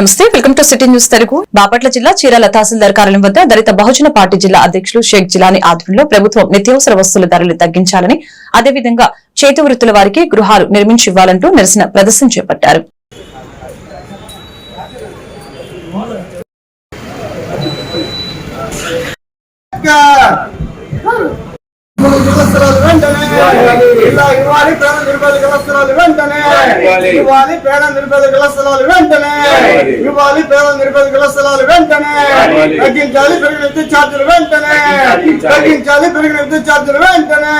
నమస్తే welcome to city news Telugu. Bapatla జిల్లా చీరాల తహసీల్దార్ కార్యాలయం వద్ద దళిత బహుజన పార్టీ జిల్లా అధ్యక్షులు షేక్ జిలాని ఆధ్వర్యంలో ప్రభుత్వం నిత్యావసర వస్తువుల ధరలు తగ్గించాలని అదేవిధంగా చేతి వృత్తుల వారికి గృహాలు నిర్మించి ఇవ్వాలంటూ నిరసన ప్రదర్శన చేపట్టారు. ఇవ్వాలి పేద నిరుపేద కలస్తరాలు వెంటనే. ఇవ్వాలి పేద నిరుపేద కలస్తరాలు వెంటనే. ఇవ్వాలి పేద నిరుపేద కలస్తరాలు వెంటనే. తగ్గించాలి పెరిగిన విద్యుత్ ఛార్జీలు వెంటనే. తగ్గించాలి. పెరిగిన విద్యుత్ ఛార్జీలు వెంటనే.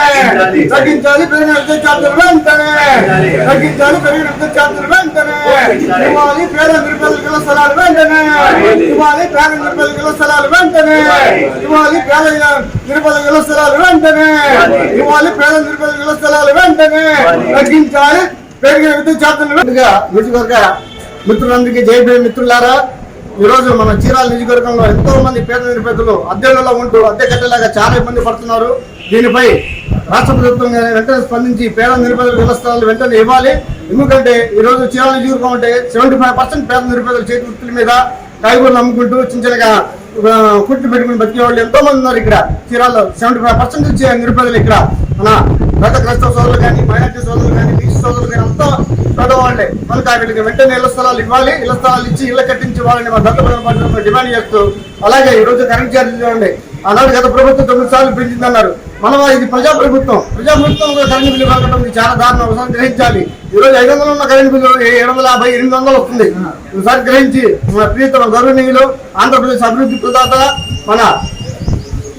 తగ్గించాలి. పెరిగిన విద్యుత్ ఛార్జీలు వెంటనే. తగ్గించాలి. పెరిగిన విద్యుత్ ఛార్జీలు వెంటనే. ఇవ్వాలి పేద నిరుపేద కలస్తరాలు వెంటనే. ఇవ్వాలి పేద నిరుపేద కలస్తరాలు వెంటనే. ఇవ్వాలి పేద నిరుపేద కలస్తరాలు వెంటనే. ఇవ్వాలి పేద నిరుపేద కలస్తరాలు వెంటనే తగ్గించాలి. పెరిగిన విద్యుత్ నియోజకవర్గ మిత్రులందరికీ జై భీమ్ మిత్రులారా ఈ రోజు మన చీరాల నియోజకవర్గంలో ఎంతో మంది పేద నిరుపేదలు అద్దెలలో ఉంటూ అద్దె కట్టేలాగా చాలా ఇబ్బంది పడుతున్నారు. దీనిపై రాష్ట్ర ప్రభుత్వం వెంటనే స్పందించి పేద నిరుపేదల వ్యవస్థలు వెంటనే ఇవ్వాలి. ఎందుకంటే ఈ రోజు చీరాల నియోజకవర్గం అంటే సెవెంటీ ఫైవ్ పర్సెంట్ పేద నిరుపేదల చేతి వృత్తుల మీద కాయగూరలు అమ్ముకుంటూ చిన్న చిన్నగా కుట్లు పెట్టుకుని బతికే వాళ్ళు ఎంతో మంది ఉన్నారు ఇక్కడ. చీరాల్లో సెవెంటీ ఫైవ్ పర్సెంట్ నిరుపేదలు ఇక్కడ మన గత క్రైస్తవ సోదరులు కానీ మైనార్టీ సోదరులు కానీ బీసీ సోదరులు కానీ అంతా పేదవాళ్ళే కనుక వీళ్ళకి వెంటనే ఇళ్ళ స్థలాలు ఇవ్వాలి ఇళ్ళ స్థలాలు ఇచ్చి ఇళ్ళ కట్టించి వాళ్ళని మా దత్తపల్లి డిమాండ్ చేస్తూ అలాగే ఈ రోజు కరెంట్ ఛార్జీలు ఇవ్వండి ఆనాడు గత ప్రభుత్వం తొమ్మిది సార్లు పెంచిందన్నారు మనం ఇది ప్రజా ప్రభుత్వం ప్రజా ప్రభుత్వం కరెంటు బిల్లు కట్టడం చాలా దారుణం. ఒకసారి గ్రహించాలి. ఈ రోజు ఐదు వందలు ఉన్న కరెంట్ బిల్లు ఏడు వందల యాభై ఎనిమిది వందలు వస్తుంది. ఒకసారి గ్రహించి మన ప్రియతమ గౌరవనీయులు ఆంధ్రప్రదేశ్ అభివృద్ధి ప్రదాత మన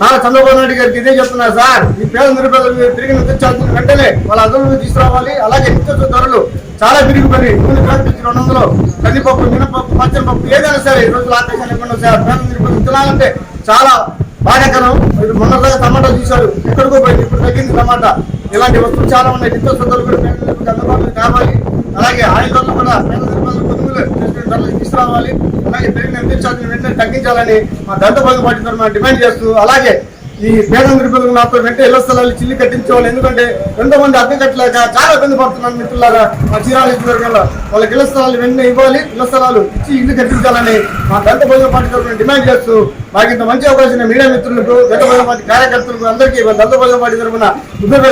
నారా చంద్రబాబు నాయుడు గారికి ఇదే చెప్తున్నారు సార్. ఈ పేద నిరుపేదలు తిరిగి నిత్యచార్జీలు వెంటనే వాళ్ళ అదుపులోకి తీసుకురావాలి. అలాగే నిత్యత్వ ధరలు చాలా పెరిగిపోయి నూనె ప్యాకెట్ రెండు వందలు కందిపప్పు మినపప్పు పచ్చని పప్పు ఏదైనా సరే ఈ రోజు ఆకాశాన్ని ఇవ్వండి సార్. పేద నిరుపేదలు తినాలంటే చాలా బాధాకరం. మీరు మొన్నదాకా టమాటా చూశారు ఎక్కడికో పోయింది. ఇప్పుడు తగ్గింది టమాటా. ఇలాంటి వస్తువులు చాలా ఉన్నాయి. నిత్యత్వ ధరలు కూడా పేద నిరుపేదలకు అందుబాటులో కావాలి అలాగే ఆయుధాలు కూడా పేద నిరుపేదలు కొనుగోలు చేసుకునే ధరలు తీసుకురావాలి అలాగే పెరిగిన వెంటనే తగ్గించాలని మా దంత భాగం పార్టీ తరఫున డిమాండ్ చేస్తూ అలాగే ఈ పేద నిరుపేదలకు నాతో వెంటనే ఇళ్ళ స్థలాలు చిల్లి కట్టించేవాళ్ళు ఎందుకంటే ఎంతో మంది అద్దె కట్టలేక చాలా ఇబ్బంది పడుతున్నారు మిత్రులారా మా చీరాల నియోజకవర్గంలో. వాళ్ళకి ఇళ్ళ స్థలాలు వెంటనే ఇవ్వాలి ఇళ్ళ స్థలాలు ఇచ్చి ఇల్లు కట్టించాలని మా దంత భోజన పార్టీ తరఫున డిమాండ్ చేస్తూ మాకు ఇంత మంచి అవకాశం మీడియా మిత్రులకు దంత భోజన పార్టీ కార్యకర్తలకు అందరికీ దంత భోజన పార్టీ తరఫున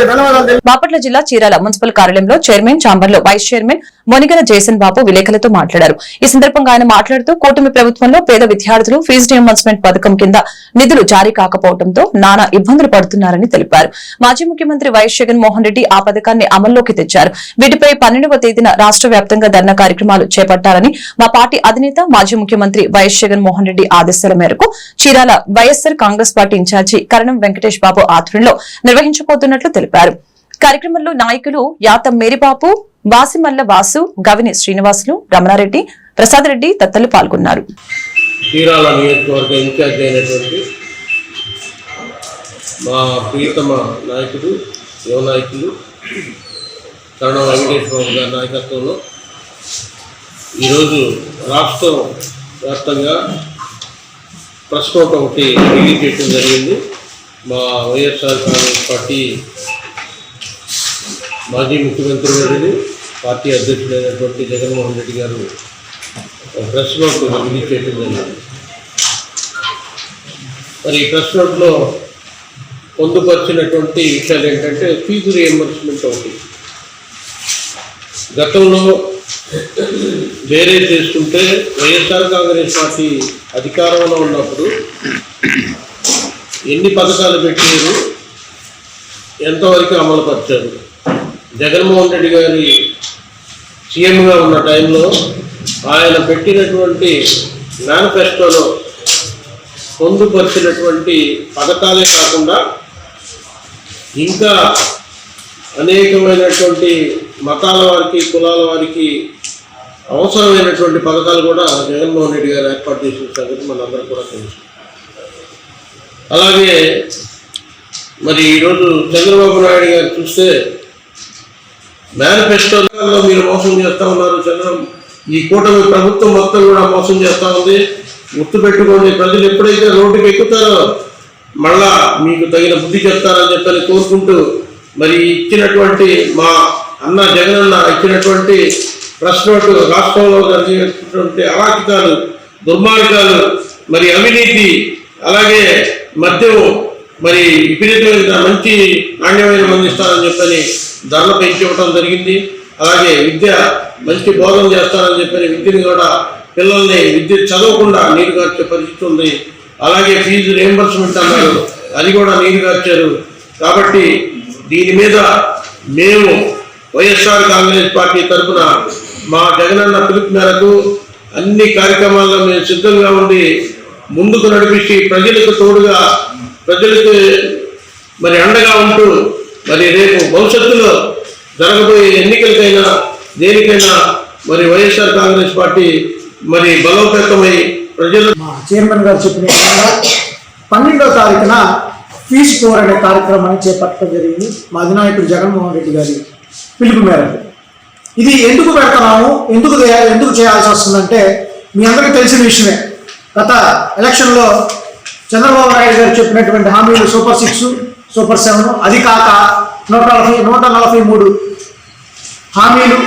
ధన్యవాదాలు బాపట్ల జిల్లా చీరాల మున్సిపల్ కార్యాలయంలో చైర్మన్ చాంబర్లో వైస్ చైర్మన్ మొనిగల జయసన్ బాబు విలేకరులతో మాట్లాడారు. ఈ సందర్భంగా ఆయన మాట్లాడుతూ కూటమి ప్రభుత్వంలో పేద విద్యార్థులు ఫీజు రియంబర్స్మెంట్ పథకం కింద నిధులు జారీ కాకపోవడంతో నానా ఇబ్బందులు పడుతున్నారని తెలిపారు. మాజీ ముఖ్యమంత్రి వైఎస్ జగన్మోహన్ రెడ్డి ఆ పథకాన్ని అమల్లోకి తెచ్చారు. వీటిపై పన్నెండవ తేదీన రాష్ట్ర వ్యాప్తంగా ధర్నా కార్యక్రమాలు చేపట్టాలని మా పార్టీ అధినేత మాజీ ముఖ్యమంత్రి వైఎస్ జగన్మోహన్ రెడ్డి ఆదేశాల మేరకు చీరాల వైఎస్సార్ కాంగ్రెస్ పార్టీ ఇన్ఛార్జి కరణం వెంకటేష్ బాబు ఆధ్వర్యంలో నిర్వహించబోతున్నట్లు తెలిపారు. కార్యక్రమంలో నాయకులు యాతం మేరిబాబు వాసిమల్ల వాసు గవిని శ్రీనివాసులు రమణారెడ్డి ప్రసాద్ రెడ్డి తత్తలు పాల్గొన్నారు. చీరాల నియోజకవర్గ ఇన్ఛార్జ్ అయినటువంటి మా ప్రియతమ నాయకుడు యువ నాయకులు కరుణ వెంకటేష్ గారి నాయకత్వంలో ఈరోజు రాష్ట్రం వ్యాప్తంగా ప్రెస్ ఒకటి రిలీజ్ చేయడం జరిగింది. మా వైఎస్ఆర్ కాంగ్రెస్ పార్టీ మాజీ ముఖ్యమంత్రి గారిని పార్టీ అధ్యక్షుడైనటువంటి జగన్మోహన్ రెడ్డి గారు ప్రెస్ నోట్ రిలీజ్ చేయడం జరిగింది. మరి ఈ ప్రెస్ నోట్లో పొందుపరిచినటువంటి విషయాలు ఏంటంటే ఫీజు రియంబర్స్మెంట్ ఒకటి. గతంలో వేరే చేసుకుంటే వైఎస్ఆర్ కాంగ్రెస్ పార్టీ అధికారంలో ఉన్నప్పుడు ఎన్ని పథకాలు పెట్టారు ఎంతవరకు అమలు పరిచారు జగన్మోహన్ రెడ్డి గారి సీఎంగా ఉన్న టైంలో ఆయన పెట్టినటువంటి మేనిఫెస్టోలో పొందుపరిచినటువంటి పథకాలే కాకుండా ఇంకా అనేకమైనటువంటి మతాల వారికి కులాల వారికి అవసరమైనటువంటి పథకాలు కూడా జగన్మోహన్ రెడ్డి గారు ఏర్పాటు చేసిన సంగతి మనందరం కూడా తెలుసు. అలాగే మరి ఈరోజు చంద్రబాబు నాయుడు గారు చూస్తే మేనిఫెస్టోలో మీరు మోసం చేస్తా ఉన్నారు చంద్ర ఈ కూటమి ప్రభుత్వం మొత్తం కూడా మోసం చేస్తా ఉంది. గుర్తుపెట్టుకోండి ప్రజలు ఎప్పుడైతే రోడ్డుకి ఎక్కుతారో మళ్ళా మీకు తగిన బుద్ధి చెప్తారని చెప్పని కోరుకుంటూ మరి ఇచ్చినటువంటి మా అన్న జగనన్న ఇచ్చినటువంటి ప్రెస్ నోటు రాష్ట్రంలో జరిగినటువంటి అరాచకాలు దుర్మార్గాలు మరి అవినీతి అలాగే మద్యం మరి విపరీతమైన మంచి నాణ్యమైన మందిస్తారని చెప్పని ధరలు పెంచి జరిగింది. అలాగే విద్య మంచి బోధన చేస్తానని చెప్పిన విద్యని కూడా పిల్లల్ని విద్య చదవకుండా నీరు కార్చే పరిస్థితి ఉంది. అలాగే ఫీజు రియంబర్స్మెంట్ అన్నారు. అది కూడా నీరు కార్చారు కాబట్టి దీని మీద మేము వైఎస్ఆర్ కాంగ్రెస్ పార్టీ తరఫున మా జగనన్న పిలుపు మేరకు అన్ని కార్యక్రమాల్లో మేము సిద్ధంగా ఉండి ముందుకు నడిపించి ప్రజలకు తోడుగా ప్రజలకు మరి అండగా ఉంటూ మరి రేపు భవిష్యత్తులో జరగబోయే ఎన్నికలకైనా దేనికైనా మరి వైఎస్ఆర్ కాంగ్రెస్ పార్టీ మరి బలోపేతమై ప్రజలు మా చైర్మన్ గారు చెప్పిన పన్నెండో తారీఖున ఫీజు కోర్ అనే కార్యక్రమాన్ని చేపట్టడం జరిగింది. మా అధినాయకుడు జగన్మోహన్ రెడ్డి గారి పిలుపు మేరకు. ఇది ఎందుకు పెడుతున్నాము? ఎందుకు ఎందుకు చేయాల్సి వస్తుందంటే మీ అందరికీ తెలిసిన విషయమే. గత ఎలక్షన్లో చంద్రబాబు నాయుడు గారు చెప్పినటువంటి హామీలు సూపర్ సిక్స్. Super seven. అది కాక నూట నలభై నూట నలభై మూడు హామీలు.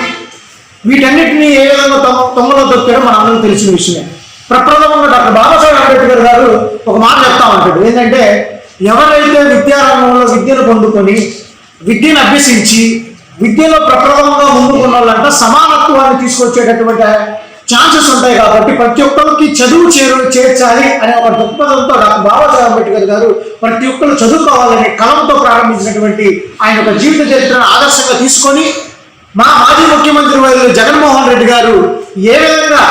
వీటన్నిటిని ఏ విధంగా తొంగ తొంగలో దొక్కారో మన అందరం తెలిసిన విషయమే. ప్రప్రథమంగా డాక్టర్ బాబాసాహెబ్ అంబేద్కర్ గారు ఒక మాట చెప్తా ఉంటాడు. ఏంటంటే ఎవరైతే విద్యారంగంలో విద్యను పొందుకొని విద్యను అభ్యసించి విద్యలో ప్రప్రథమంగా ముందుకున్న వాళ్ళంట సమానత్వాన్ని తీసుకొచ్చేటటువంటి ఛాన్సెస్ ఉంటాయి కాబట్టి ప్రతి ఒక్కరికి చదువు చేరు చేర్చాలి అనే ఒక దృక్పథంతో డాక్టర్ బాబాసాహెబ్ అంబేద్కర్ గారు ప్రతి ఒక్కరు చదువుకోవాలనే కలంతో ప్రారంభించినటువంటి ఆయన ఒక జీవిత చరిత్రను ఆదర్శంగా తీసుకొని మా మాజీ ముఖ్యమంత్రి వైద్యులు జగన్మోహన్ రెడ్డి గారు ఏ విధంగా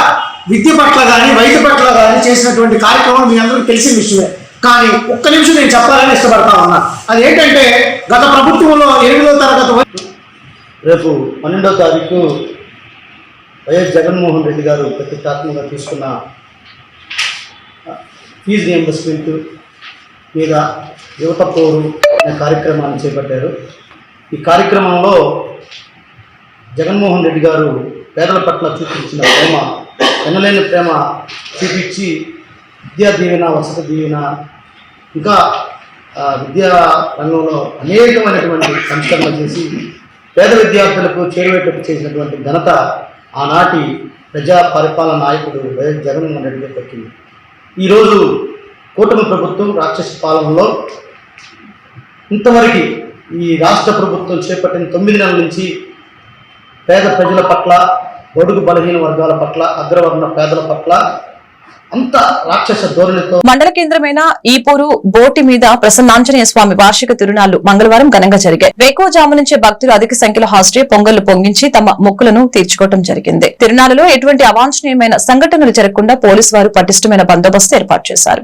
విద్య పట్ల కానీ వైద్య పట్ల కానీ చేసినటువంటి కార్యక్రమం మీ అందరికీ తెలిసిన విషయమే. కానీ ఒక్క నిమిషం నేను చెప్పాలని ఇష్టపడతా ఉన్నా. అది ఏంటంటే గత ప్రభుత్వంలో ఎనిమిదో తరగతి రేపు పన్నెండో తారీఖు వైఎస్ జగన్మోహన్ రెడ్డి గారు ప్రతిష్టాత్మకంగా తీసుకున్న ఫీజు రియంబర్స్మెంట్ మీద యువత పోరు అనే కార్యక్రమాన్ని చేపట్టారు. ఈ కార్యక్రమంలో జగన్మోహన్ రెడ్డి గారు పేదల పట్ల చూపించిన ప్రేమ ఎనలేని ప్రేమ చూపించి విద్యా దీవెన వసతి దీవెన ఇంకా విద్యా రంగంలో అనేకమైనటువంటి సంస్కరణ చేసి పేద విద్యార్థులకు చేరువేటట్టు చేసినటువంటి ఘనత ఆనాటి ప్రజా పరిపాలన నాయకుడు వైఎస్ జగన్మోహన్ రెడ్డి దక్కింది. ఈరోజు కూటమి ప్రభుత్వం రాక్షస పాలనలో ఇంతవరకు ఈ రాష్ట్ర ప్రభుత్వం చేపట్టిన తొమ్మిది నెలల నుంచి పేద ప్రజల పట్ల బడుగు బలహీన వర్గాల పట్ల అగ్రవర్ణ పేదల పట్ల అంత రాక్షస ధోరణితో మండల కేంద్రమైన ఈపూరు బోటి మీద ప్రసన్నాంజనేయ స్వామి వార్షిక తిరునాళ్ళు మంగళవారం ఘనంగా జరిగాయి. వేకోజాము నుంచే భక్తులు అధిక సంఖ్యలో హాజరై పొంగళ్ళు పొంగించి తమ మొక్కులను తీర్చుకోవడం జరిగింది. తిరునాళ్ళలో ఎటువంటి అవాంఛనీయమైన సంఘటనలు జరగకుండా పోలీసు వారు పటిష్టమైన బందోబస్తు ఏర్పాటు చేశారు.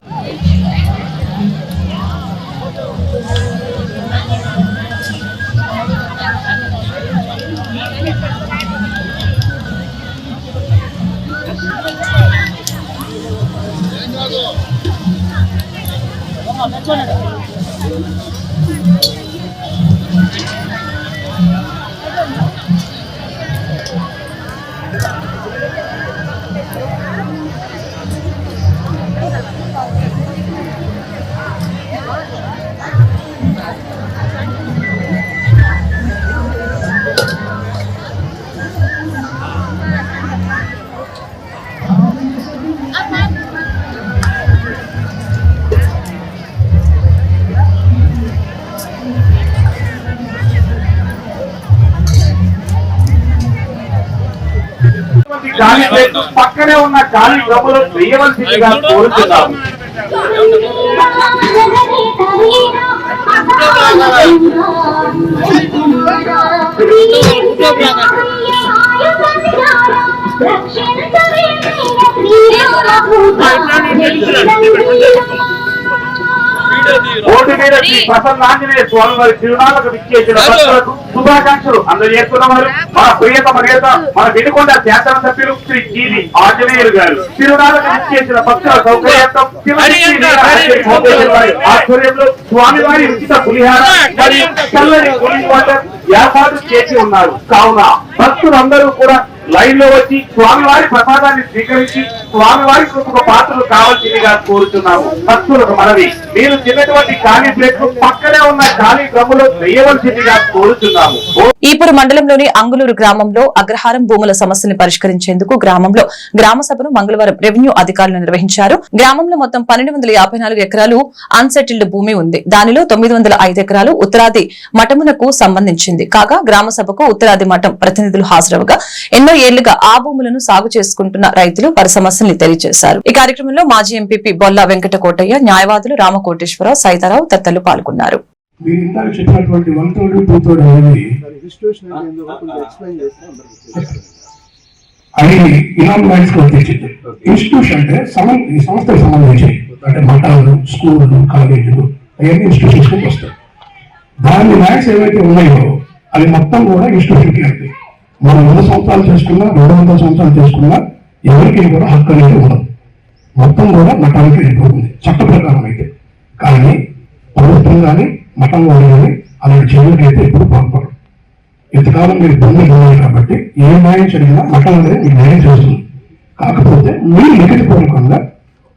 好的坐着 పక్కనే ఉన్న ఖాళీ గమ్ములు వేయవలసిందిగా కోరుతున్నాము. ఓటు మీద శ్రీ ప్రసన్నాంజనేయ స్వామి వారి తిరునాళ్ళకు విచ్చేసిన భక్తులకు శుభాకాంక్షలు. అందజేస్తున్నవారు మన ప్రియతమ నేత మన వెనుకొండ శాసన సభ్యులు శ్రీ జీవి ఆంజనేయులు గారు. తిరునాళ్ళకు విచ్చేసిన భక్తుల సౌకర్యార్థం ఆధ్వర్యంలో స్వామివారి ఉచిత పులిహార మరియు చల్లని కూలింగ్ వాటర్ ఏర్పాటు చేసి ఉన్నారు. కావున భక్తులందరూ కూడా లైన్లో వచ్చి స్వామివారి ప్రసాదాన్ని స్వీకరించి స్వామివారి కృపకు పాత్రలు కావాల్సిందిగా కోరుతున్నాము. భక్తులకు మనవి. మీరు తిన్నటువంటి ఖాళీ ప్లేట్లు పక్కనే ఉన్న ఖాళీ డ్రమ్ములో వేయవలసిందిగా కోరుతున్నాము. ఈపురు మండలంలోని అంగులూరు గ్రామంలో అగ్రహారం భూముల సమస్యను పరిష్కరించేందుకు గ్రామంలో గ్రామ సభను మంగళవారం రెవెన్యూ అధికారులు నిర్వహించారు. గ్రామంలో మొత్తం పన్నెండు ఎకరాలు అన్సెటిల్డ్ భూమి ఉంది. దానిలో తొమ్మిది ఎకరాలు ఉత్తరాది మఠమునకు సంబంధించింది. కాగా గ్రామ సభకు ఉత్తరాది మఠం ప్రతినిధులు హాజరవగా ఎన్నో ఏళ్ళుగా ఆ భూములను సాగు చేసుకుంటున్న రైతులు వారి సమస్యల్ని తెలియజేశారు. ఈ కార్యక్రమంలో మాజీ ఎంపీపీ బొల్లా వెంకట కోటయ్య న్యాయవాదులు రామకోటేశ్వరరావు సైతారావు తదితరులు పాల్గొన్నారు. అది ఇనామ్ మైండ్స్లో తెచ్చింది. ఇన్స్టిట్యూషన్ అంటే సమ ఈ సంస్థకు సంబంధించి అంటే మఠాలు స్కూళ్ళు కాలేజీలు అవన్నీ ఇన్స్టిట్యూషన్స్కి వస్తాయి. దాని ల్యాండ్స్ ఏవైతే ఉన్నాయో అవి మొత్తం కూడా ఇన్స్టిట్యూషన్కి వెళ్తాయి మనం వంద సంవత్సరాలు చేసుకున్నా రెండు వందల సంవత్సరాలు చేసుకున్నా ఎవరికి కూడా హక్కు అనేది ఉండదు. మొత్తం కూడా మఠానికి వెళ్ళిపోతుంది చట్ట ప్రకారం అయితే. కానీ ప్రభుత్వం కానీ మఠం వాళ్ళు కానీ అలాంటి చర్యలకు అయితే ఇప్పుడు పాల్పడరు. ఇంతకాలం మీరు ఇబ్బంది ఉన్నాయి కాబట్టి ఏ న్యాయం జరిగినా మఠం అనేది మీకు న్యాయం చేస్తుంది. కాకపోతే మీరు లిఖితపూర్వకంగా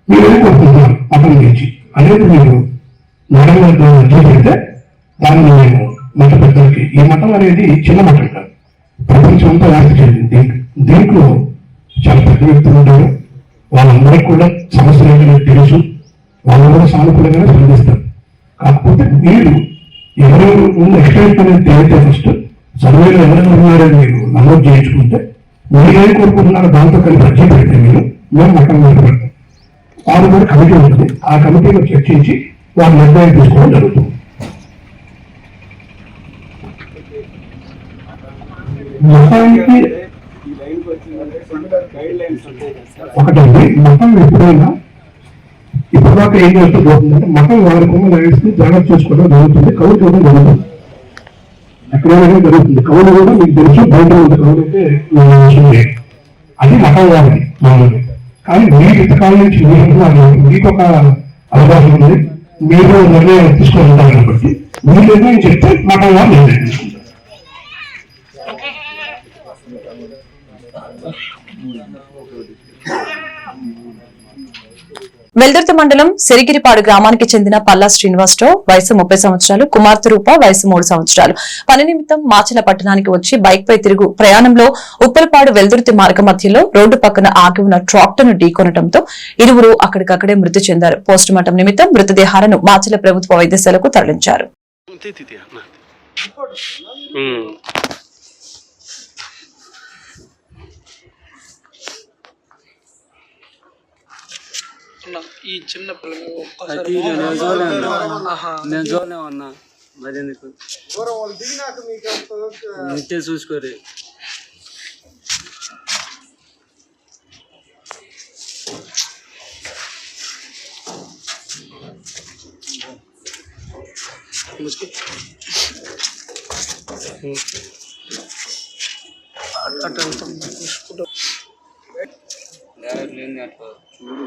మీరు ఏం కోరుకుంటున్నారు మఠం నుంచి అనేది మీరు నడవడం గారితో అర్జీ పెడితే దాన్ని మేము మఠ పెద్దలకి ఈ మఠం అనేది చిన్న మఠం కాదు. ప్రపంచం అంతా వార్త చేయండి దీంట్లో చాలా పెద్ద వ్యక్తులు ఉంటారు. వాళ్ళందరికీ కూడా సమస్యలు ఏంటో తెలుసు. వాళ్ళు కూడా సానుకూలంగానే స్పందిస్తారు. కాకపోతే మీరు ఎవరెవరు ముందు ఎక్స్టెంట్ అనేది తేలితే ఫస్ట్. సర్వేలో ఎవరైనా ఉన్నారని మీరు నమోదు చేయించుకుంటే మీరు ఏం కోరుకుంటున్నారో దాంతో కలిపి అర్జీ పెడితే మీరు మేము మకం మొదలు వారు కూడా కమిటీ ఉంటుంది. ఆ కమిటీలో చర్చించి వారు నిర్ణయం తీసుకోవడం జరుగుతుంది. మొత్తానికి ఒకటండి మతం ఎప్పుడైనా ఇప్పుడు దాకా ఏం చేస్తూ పోతుందంటే మతం వారి కొమ్మ లైన్స్ జాగ్రత్త చేసుకోవడం జరుగుతుంది కౌలు చూడడం జరుగుతుంది ఎక్కడైనా జరుగుతుంది కౌలు కూడా మీకు తెలుసు బయట ఉంది కౌలు అయితే అది మతం వారిది మామూలు కానీ మీ ఇంతకాలం నుంచి మీరు మీకు ఒక అవకాశం ఉంది. మీరు నిర్ణయం తీసుకొని ఉంటారు కాబట్టి మీరు నిర్ణయం చెప్తే మతం వారు నిర్ణయం వెల్దుర్తి మండలం సిరిగిరిపాడు గ్రామానికి చెందిన పల్లా శ్రీనివాసరావు వయసు ముప్పై సంవత్సరాలు కుమార్తె రూప వయసు మూడు సంవత్సరాలు. పని నిమిత్తం మాచల పట్టణానికి వచ్చి బైక్ పై తిరుగు ప్రయాణంలో ఉప్పలపాడు వెల్దుర్తి మార్గ మధ్యలో రోడ్డు పక్కన ఆగి ఉన్న ట్రాక్టర్ను ఢీకొనడంతో ఇరువురు అక్కడికక్కడే మృతి చెందారు. పోస్టు మార్టం నిమిత్తం మృతదేహాలను మాచల ప్రభుత్వ వైద్యశాలకు తరలించారు. ఈ చిన్న పిల్లలు ఒక్కసారి నేను చూడలే ఉన్నా మరి ఎందుకు? నిత్య చూసుకోరు. ముసుగు. అట్ట అట్ట వెళ్తాం చూసుకుంటూ. చూడు.